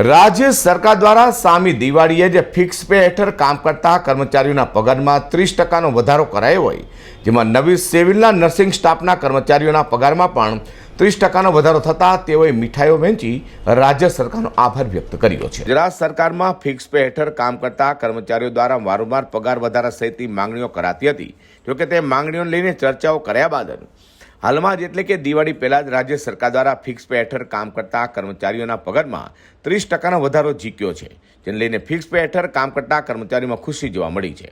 રાજ્ય સરકાર દ્વારા સામી દિવાળીએ જે ફિક્સ પે હેઠળ કામ કરતા કર્મચારીઓના પગારમાં ત્રીસ ટકાનો વધારો કરાયો હોય, જેમાં નવી સિવિલના નર્સિંગ સ્ટાફના કર્મચારીઓના પગારમાં પણ ત્રીસ ટકાનો વધારો થતાં તેઓએ મીઠાઈઓ વહેંચી રાજ્ય સરકારનો આભાર વ્યક્ત કર્યો છે. ગુજરાત સરકારમાં ફિક્સ પે હેઠળ કામ કરતા કર્મચારીઓ દ્વારા વારંવાર પગાર વધારા સહિતની માંગણીઓ કરાતી હતી. જોકે તે માંગણીઓને લઈને ચર્ચાઓ કર્યા બાદ હાલમાં જ એટલે કે દિવાળી પહેલાં જ રાજ્ય સરકાર દ્વારા ફિક્સ પે હેઠળ કામ કરતા કર્મચારીઓના પગારમાં ત્રીસ ટકાનો વધારો ઝીક્યો છે, જેને લઈને ફિક્સ પે હેઠળ કામ કરતા કર્મચારીઓમાં ખુશી જોવા મળી છે.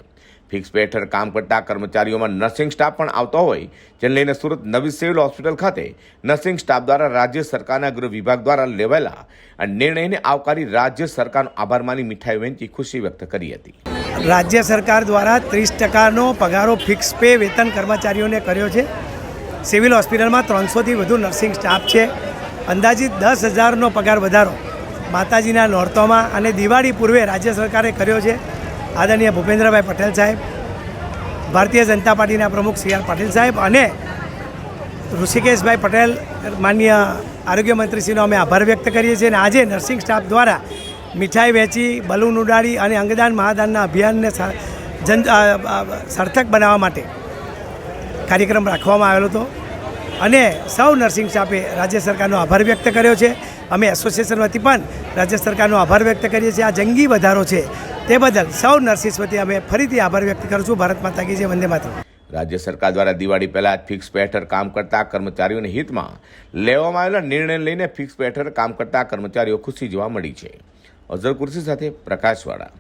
ફિક્સ પે હેઠળ કામ કરતા કર્મચારીઓમાં નર્સિંગ સ્ટાફ પણ આવતો હોય, જેને લઈને સુરત નવી સિવિલ હોસ્પિટલ ખાતે નર્સિંગ સ્ટાફ દ્વારા રાજ્ય સરકારના ગૃહ વિભાગ દ્વારા લેવાયેલા આ નિર્ણયને આવકારી રાજ્ય સરકારનો આભાર માની મીઠાઈ વહેંચી ખુશી વ્યક્ત કરી હતી. રાજ્ય સરકાર દ્વારા ત્રીસ ટકાનો પગારો ફિક્સ પે વેતન કર્મચારીઓને કર્યો છે. સિવિલ હોસ્પિટલમાં ત્રણસોથી વધુ નર્સિંગ સ્ટાફ છે. અંદાજિત દસ હજારનો પગાર વધારો માતાજીના નોરતોમાં અને દિવાળી પૂર્વે રાજ્ય સરકારે કર્યો છે. આદરણીય ભૂપેન્દ્રભાઈ પટેલ સાહેબ, ભારતીય જનતા પાર્ટીના પ્રમુખ સી આર પાટીલ સાહેબ અને ઋષિકેશભાઈ પટેલ માન્ય આરોગ્ય મંત્રીશ્રીનો અમે આભાર વ્યક્ત કરીએ છીએ. અને આજે નર્સિંગ સ્ટાફ દ્વારા મીઠાઈ વેચી, બલૂન ઉડાડી અને અંગદાન મહાદાનના અભિયાનને જન સાર્થક બનાવવા માટે કાર્યક્રમ રાખવામાં આવેલો હતો. અને સૌ નર્સિંગ સ્ટાફે રાજ્ય સરકારનો આભાર વ્યક્ત કર્યો છે. અમે એસોસિએશન વતી પણ રાજ્ય સરકારનો આભાર વ્યક્ત કરીએ છીએ. આ જંગી વધારો છે તે બદલ સૌ નર્સિસ વતી અમે ફરીથી આભાર વ્યક્ત કરીશું ભારત માતા કી જય. વંદે માતરમ. રાજ્ય સરકાર દ્વારા દિવાળી પહેલા ફિક્સ પે કામ કરતા કર્મચારીઓના હિતમાં લેવામાં આવેલા નિર્ણય લઈને ફિક્સ પે હેઠળ કામ કરતા કર્મચારીઓ ખુશી જોવા મળી છે. અઝર કુર્સી સાથે પ્રકાશવાળા.